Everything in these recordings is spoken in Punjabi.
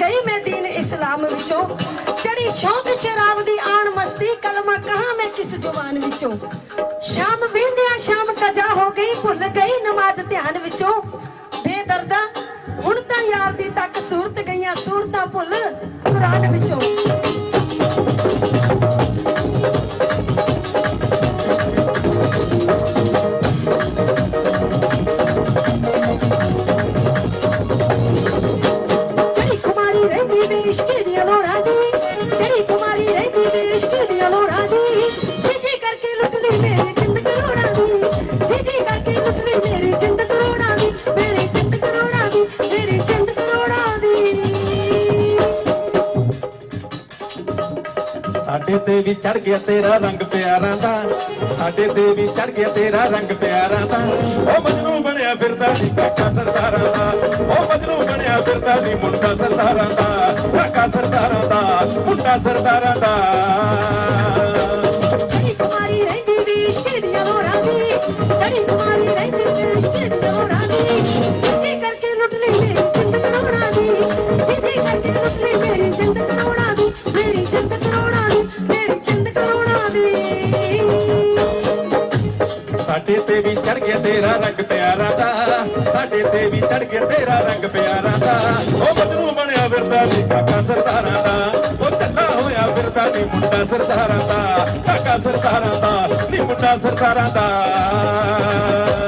ਗਈ ਮੈਂ ਦੀਨ ਇਸਲਾਮ ਵਿੱਚੋਂ। ਚੜੀ ਸ਼ੌਕ ਸ਼ਰਾਬ ਦੀ ਆਣ ਮਸਤੀ ਕਲਮਾ ਕਹਾ ਮੈਂ ਕਿਸ ਜ਼ੁਬਾਨ ਵਿੱਚੋਂ? ਸ਼ਾਮ ਵੇਂਦਿਆਂ ਸ਼ਾਮ ਕਜਾ ਹੋ ਗਈ, ਭੁੱਲ ਗਈ ਨਮਾਜ਼ ਧਿਆਨ ਵਿੱਚੋਂ। ਬੇਦਰਦਾ, ਹੁਣ ਤਾਂ ਯਾਰ ਦੀ ਤੱਕ ਸੂਰਤ ਗਈਆਂ ਸੂਰਤਾਂ ਭੁੱਲ ਕੁਰਾਨ ਵਿੱਚੋਂ। ਲੁੱਟ ਲਈ ਮੇਰੀ ਜਿੰਦ ਕਰੋੜਾਂ ਦੀ ਮੇਰੀ ਜਿੰਦ ਕਰੋੜਾਂ ਦੀ ਮੇਰੀ ਜਿੰਦ ਕਰੋੜਾਂ ਦੀ। ਸਾਡੇ ਤੇ ਵੀ ਚੜ ਗਿਆ ਤੇਰਾ ਰੰਗ ਪਿਆਰਾਂ ਦਾ ਸਾਡੇ ਤੇ ਵੀ ਚੜ ਗਿਆ ਤੇਰਾ ਰੰਗ ਪਿਆਰਾਂ ਦਾ। ਉਹ ਮਜਨੂ ਬਣਿਆ ਫਿਰਦਾ ਨੀ ਕਾਕਾ ਸਰਦਾਰਾਂ ਦਾ ਉਹ ਮਜਨੂ ਬਣਿਆ ਫਿਰਦਾ ਨੀ ਮੁੰਡਾ ਸਰਦਾਰਾਂ ਦਾ ਕਾਕਾ ਸਰਦਾਰਾਂ ਦਾ ਮੁੰਡਾ ਸਰਦਾਰਾਂ ਦਾ। ਜਿਹੜੀ ਕੁਮਾਰੀ ਰਹਿੰਦੀ ਵੀ ਇਸ਼ਕ ਦੀਆਂ ਲੋੜਾਂ ਦੀ ਜਿਹੜੀ ਕੁਮਾਰੀ ਤੇਰਾ ਰੰਗ ਪਿਆਰਾਂ ਦਾ ਸਾਡੇ ਤੇ ਵੀ ਚੜ ਗਿਆ ਤੇਰਾ ਰੰਗ ਪਿਆਰਾਂ ਦਾ ਉਹ ਮਜਨੂ ਬਣਿਆ ਫਿਰਦਾ ਨੀ ਕਾਕਾ ਸਰਦਾਰਾਂ ਦਾ, ਉਹ ਚੱਲਾ ਹੋਇਆ ਫਿਰਦਾ ਨੀ ਮੁੰਡਾ ਸਰਦਾਰਾਂ ਦਾ, ਕਾਕਾ ਸਰਦਾਰਾਂ ਦਾ, ਨੀ ਮੁੰਡਾ ਸਰਦਾਰਾਂ ਦਾ।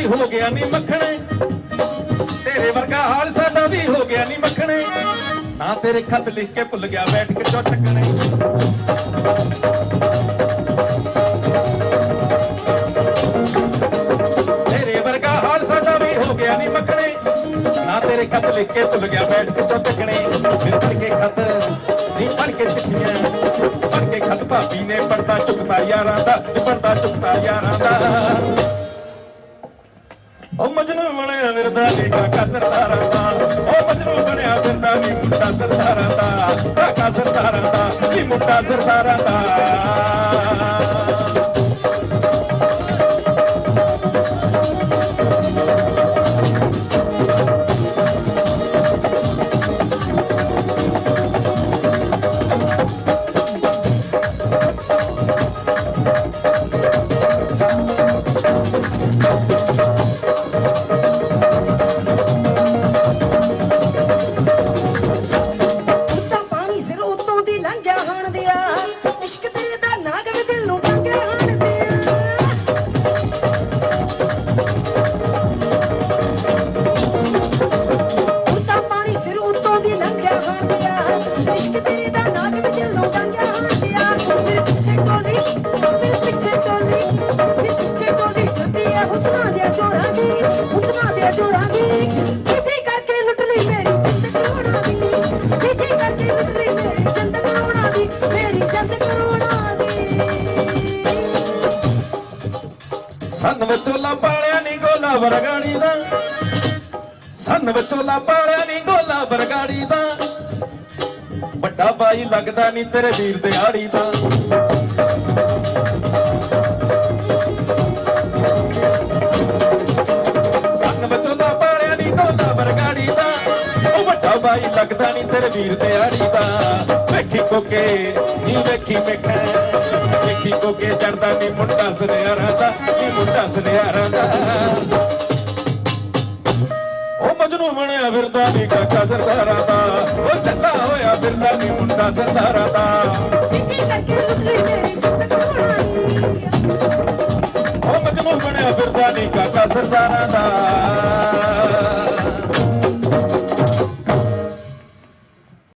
ਵੀ ਹੋ ਗਿਆ ਨੀ ਮੱਖਣੇ। ਤੇਰੇ ਵਰਗਾ ਹਾਲ ਸਾਡਾ ਵੀ ਹੋ ਗਿਆ ਨੀ ਮੱਖਣੇ। ਨਾ ਤੇਰੇ ਖਤ ਲਿਖ ਕੇ ਭੁੱਲ ਗਿਆ ਬੈਠ ਕੇ ਚੋ ਚੱਕਣੇ ਤੇਰੇ ਵਰਗਾ ਹਾਲ ਸਾਡਾ ਵੀ ਹੋ ਗਿਆ ਨੀ ਮੱਖਣੇ। ਨਾ ਤੇਰੇ ਖਤ ਲਿਖ ਕੇ ਭੁੱਲ ਗਿਆ ਬੈਠ ਕੇ ਚੋ ਚੱਕਣੇ ਫਿਰ ਪੜ ਕੇ ਖਤ, ਨਹੀਂ ਪੜ ਕੇ ਚਿੱਠੀਆਂ। ਪੜ ਕੇ ਖਤ ਭਾਬੀ ਨੇ ਪੜਦਾ ਚੁੱਕਦਾ ਯਾਰਾਂ ਦਾ ਪੜਦਾ ਚੁੱਕਦਾ ਯਾਰਾਂ ਦਾ। ਉਹ ਮਜਨੂ ਬਣਿਆ ਫਿਰਦਾ ਨੀ ਕਾਕਾ ਸਰਦਾਰਾਂ ਦਾ। ਉਹ ਮਜਨੂ ਬਣਿਆ ਫਿਰਦਾ ਨੀ ਮੁੰਡਾ ਸਰਦਾਰਾਂ ਦਾ। ਕਾਕਾ ਸਰਦਾਰਾਂ ਦਾ ਨੀ ਮੁੰਡਾ ਸਰਦਾਰਾਂ ਦਾ। ਪਾਣੀ ਸਿਰ ਦੀ ਲੰਘਿਆ ਹਾਣ ਇਸ਼ਕ ਤੇਰੇ ਦਾ ਨਾਗ ਵੀ ਟੰਗਿਆ ਹਾਣ ਮੇਰੇ ਪਿੱਛੇ ਟੋਲੀ ਮੇਰੇ ਪਿੱਛੇ ਟੋਲੀ ਮੇਰੇ ਪਿੱਛੇ ਟੋਲੀ ਫਿਰਦੀ ਆ ਹੁਸਨਾਂ ਦੇ ਜੋਰਾਂ ਦੀ, ਹੁਸਨਾਂ ਦੇ ਜੋਰਾਂ ਦੀ। ਕਿਤੇ ਕਰਕੇ ਲੁੱਟ ਲਈ ਮੇਰੀ ਜਿੰਦ ਕਰੋੜਾਂ ਦੀ। ਕਿਤੇ ਕਰਕੇ ਲੁੱਟ ਲਈ ਮੇਰੀ ਜਿੰਦ ਕਰੋੜਾਂ ਦੀ, ਮੇਰੀ ਜਿੰਦ ਕਰੋੜਾਂ ਦੀ। ਸੰਨ ਵਿਚੋਲਾ ਪਾਲਿਆ ਨੀ ਗੋਲਾ ਵਰਗਾੜੀ ਦਾ। ਸੰਨ ਵਿਚੋਲਾ ਪਾਲਿਆ ਨੀ ਗੋਲਾ ਵਰਗਾੜੀ ਦਾ। ਵੱਡਾ ਬਾਈ ਲੱਗਦਾ ਨੀ ਤੇਰੇ ਵੀਰ ਦੇ ਆੜੀ ਦਾ। ਸੰਨ ਵਿਚੋਲਾ ਪਾਲਿਆ ਨੀ ਗੋਲਾ ਵਰਗਾੜੀ ਦਾ। ਉਹ ਵੱਡਾ ਬਾਈ ਲੱਗਦਾ ਨੀ ਤੇਰੇ ਵੀਰ ਦੇ ਆੜੀ ਦਾ। ਵੇਖੀ ਕੋਕੇ, ਨੀ ਵੇਖੀ ਮੇਖਾ। ਵੇਖੀ ਕੋਕੇ ਚੜਦਾ ਨੀ ਮੁੰਡਾ ਸੁਨਿਆਰਾ ਦਾ, ਨੀ ਮੁੰਡਾ ਸੁਨਿਆਰਾ ਦਾ। ਮਜਨੂ ਬਣਿਆ ਫਿਰਦਾ ਨੀ ਕਾਕਾ ਸਰਦਾਰਾਂ ਦਾ। ਉਹ ਚੱਲਾ ਹੋਇਆ ਫਿਰਦਾ ਨੀ ਮੁੰਡਾ ਸਰਦਾਰਾਂ ਦਾ। ਕਿਤੇ ਕਰਕੇ ਲਈ ਮੇਰੀ ਕਰੋੜਾਂ ਦੀ ਉਹ ਮਜਨੂ ਬਣਿਆ ਫਿਰਦਾ ਨੀ ਕਾਕਾ ਕਾਕਾ ਸਰਦਾਰਾਂ ਦਾ।